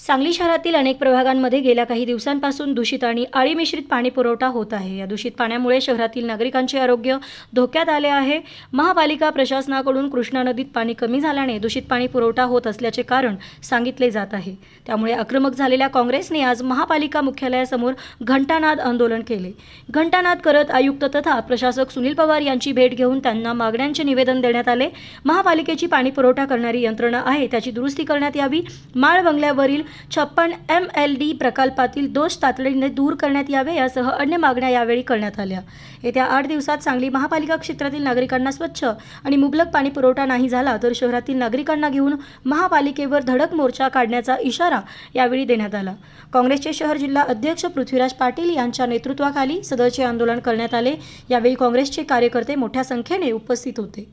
सांगली शहरातील अनेक प्रभागांमध्ये गेल्या काही दिवसांपासून दूषित आणि आळी मिश्रित पाणी पुरवठा होत आहे. या दूषित पाण्यामुळे शहरातील नागरिकांचे आरोग्य धोक्यात आले आहे. महापालिका प्रशासनाकडून कृष्णा नदीत पाणी कमी झाल्याने दूषित पाणी पुरवठा होत असल्याचे कारण सांगितले जात आहे. त्यामुळे आक्रमक झालेल्या काँग्रेसने आज महापालिका मुख्यालयासमोर घंटानाद आंदोलन केले. घंटानाद करत आयुक्त तथा प्रशासक सुनील पवार यांची भेट घेऊन त्यांना मागण्यांचे निवेदन देण्यात आले. महापालिकेची पाणी पुरवठा करणारी यंत्रणा आहे त्याची दुरुस्ती करण्यात यावी. माळ बंगल्यावरील छप्पन एम एल डी प्रकल्पातील दोष तातडीने दूर करण्यात यावे यासह अन्य मागण्या यावेळी करण्यात आल्या. येत्या आठ दिवसात सांगली महापालिका क्षेत्रातील नागरिकांना स्वच्छ आणि मुबलक पाणी पुरवठा नाही झाला तर शहरातील नागरिकांना घेऊन महापालिकेवर धडक मोर्चा काढण्याचा इशारा यावेळी देण्यात आला. काँग्रेसचे शहर जिल्हा अध्यक्ष पृथ्वीराज पाटील यांच्या नेतृत्वाखाली सदरचे आंदोलन करण्यात आले. यावेळी काँग्रेसचे कार्यकर्ते मोठ्या संख्येने उपस्थित होते.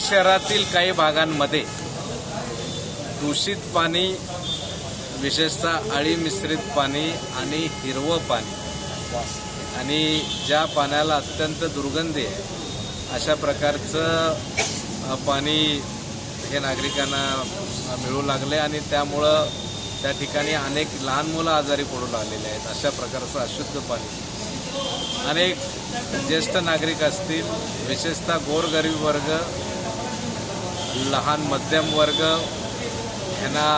शहरातील काही भागांमध्ये दूषित पाणी विशेषतः अळी मिश्रित पाणी आणि हिरवं पाणी. आणि ज्या पाण्याला अत्यंत दुर्गंधी आहे अशा प्रकारचं पाणी हे नागरिकांना मिळू लागले आणि त्यामुळं त्या ठिकाणी अनेक लहान मुलं आजारी पडू लागलेले आहेत अशा प्रकारचं अशुद्ध पाणी. अनेक ज्येष्ठ नागरिक असतील विशेषतः गोरगरीब वर्ग लहान मध्यम वर्ग ह्यांना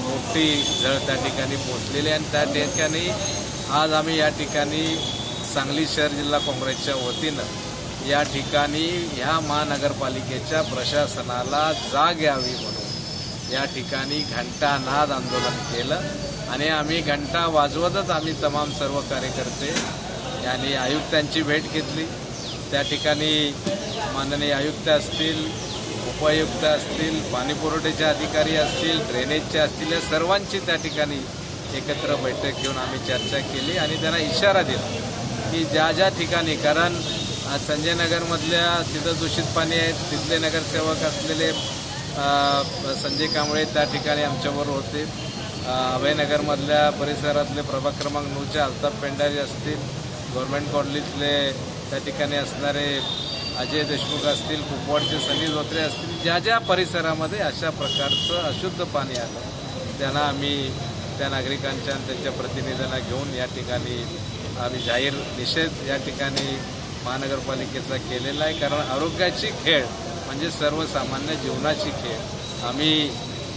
मोठी झळ त्या ठिकाणी पोचलेली आणि त्या ठिकाणी आज आम्ही या ठिकाणी सांगली शहर जिल्हा काँग्रेसच्या वतीनं या ठिकाणी ह्या महानगरपालिकेच्या प्रशासनाला जाग यावी म्हणून या ठिकाणी घंटानाद आंदोलन केलं आणि आम्ही घंटा वाजवतच आम्ही तमाम सर्व कार्यकर्ते यांनी आयुक्तांची भेट घेतली. त्या ठिकाणी माननीय आयुक्त असतील उपायुक्त असतील पाणी पुरवठ्याचे अधिकारी असतील ड्रेनेजचे असतील या सर्वांची त्या ठिकाणी एकत्र बैठक घेऊन आम्ही चर्चा केली आणि त्यांना इशारा दिला की ज्या ज्या ठिकाणी कारण संजय नगरमधल्या तिथं दूषित पाणी आहे तिथले नगरसेवक असलेले संजय कांबळे त्या ठिकाणी आमच्याबरोबर होते. अभयनगरमधल्या परिसरातले प्रभाग क्रमांक नऊचे अल्ताफ पेंडारी असतील गव्हर्मेंट कॉलनीतले त्या ठिकाणी असणारे अजय देशमुख असतील कुपवाडचे सनी धोत्रे असतील ज्या ज्या परिसरामध्ये अशा प्रकारचं अशुद्ध पाणी आलं त्यांना आम्ही त्या नागरिकांच्या आणि त्यांच्या प्रतिनिधींना घेऊन या ठिकाणी आम्ही जाहीर निषेध या ठिकाणी महानगरपालिकेचा केलेला आहे. कारण आरोग्याची खेळ म्हणजे सर्वसामान्य जीवनाची खेळ. आम्ही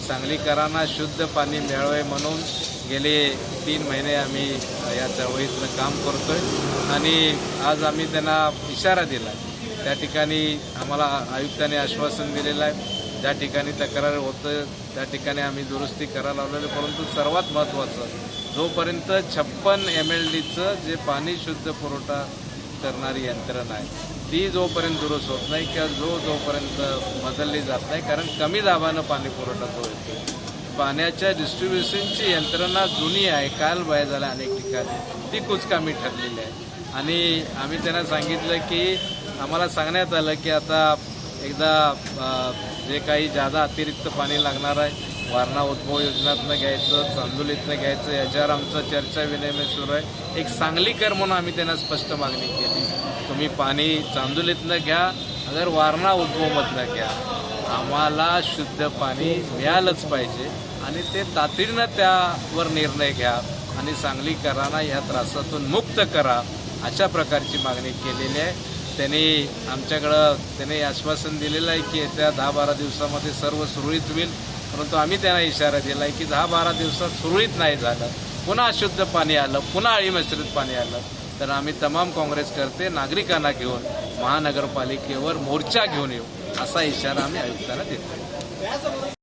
सांगलीकरांना शुद्ध पाणी मिळावे म्हणून गेले तीन महिने आम्ही या चळवळीतनं काम करतोय. आणि आज आम्ही त्यांना इशारा दिला त्या ठिकाणी आम्हाला आयुक्तांनी आश्वासन दिलेलं आहे. ज्या ठिकाणी तक्रार होतं त्या ठिकाणी आम्ही दुरुस्ती करायला लावलेलं परंतु सर्वात महत्त्वाचं जोपर्यंत छप्पन एम एल डीचं जे पाणी शुद्ध पुरवठा करणारी यंत्रणा आहे ती जोपर्यंत दुरुस्त होत नाही किंवा जो जोपर्यंत बदलली जात नाही कारण कमी दाबानं पाणी पुरवठा जो येतो पाण्याच्या डिस्ट्रीब्युशनची यंत्रणा जुनी आहे काल बाय झाल्या अनेक ठिकाणी ती कुचकामी ठरलेली आहे. आणि आम्ही त्यांना सांगितलं की आम्हाला सांगण्यात आलं की आता एकदा जे काही जादा अतिरिक्त पाणी लागणार आहे वारणा उद्भव योजनातनं घ्यायचं चांदोलीतनं घ्यायचं याच्यावर आमचं चर्चा विनिमय सुरू आहे. एक सांगलीकर म्हणून आम्ही त्यांना स्पष्ट मागणी केली. तुम्ही पाणी चांदोलीतनं घ्या अगर वारणा उद्भवमधनं घ्या. आम्हाला शुद्ध पाणी मिळालंच पाहिजे आणि ते तातडीनं त्यावर निर्णय घ्या आणि सांगलीकरांना या त्रासातून मुक्त करा अशा प्रकारची मागणी केलेली आहे. त्यांनी आमच्याकडं त्यांनी आश्वासन दिलेलं आहे की येत्या दहा बारा दिवसामध्ये सर्व सुरळीत होईल. परंतु आम्ही त्यांना इशारा दिला आहे की दहा बारा दिवसात सुरळीत नाही झालं. पुन्हा अशुद्ध पाणी आलं पुन्हा अळी मिश्रित पाणी आलं. तर आम्ही तमाम काँग्रेसकर्ते नागरिकांना घेऊन महानगरपालिकेवर मोर्चा घेऊन येऊ असा इशारा आम्ही आयुक्तांना देतो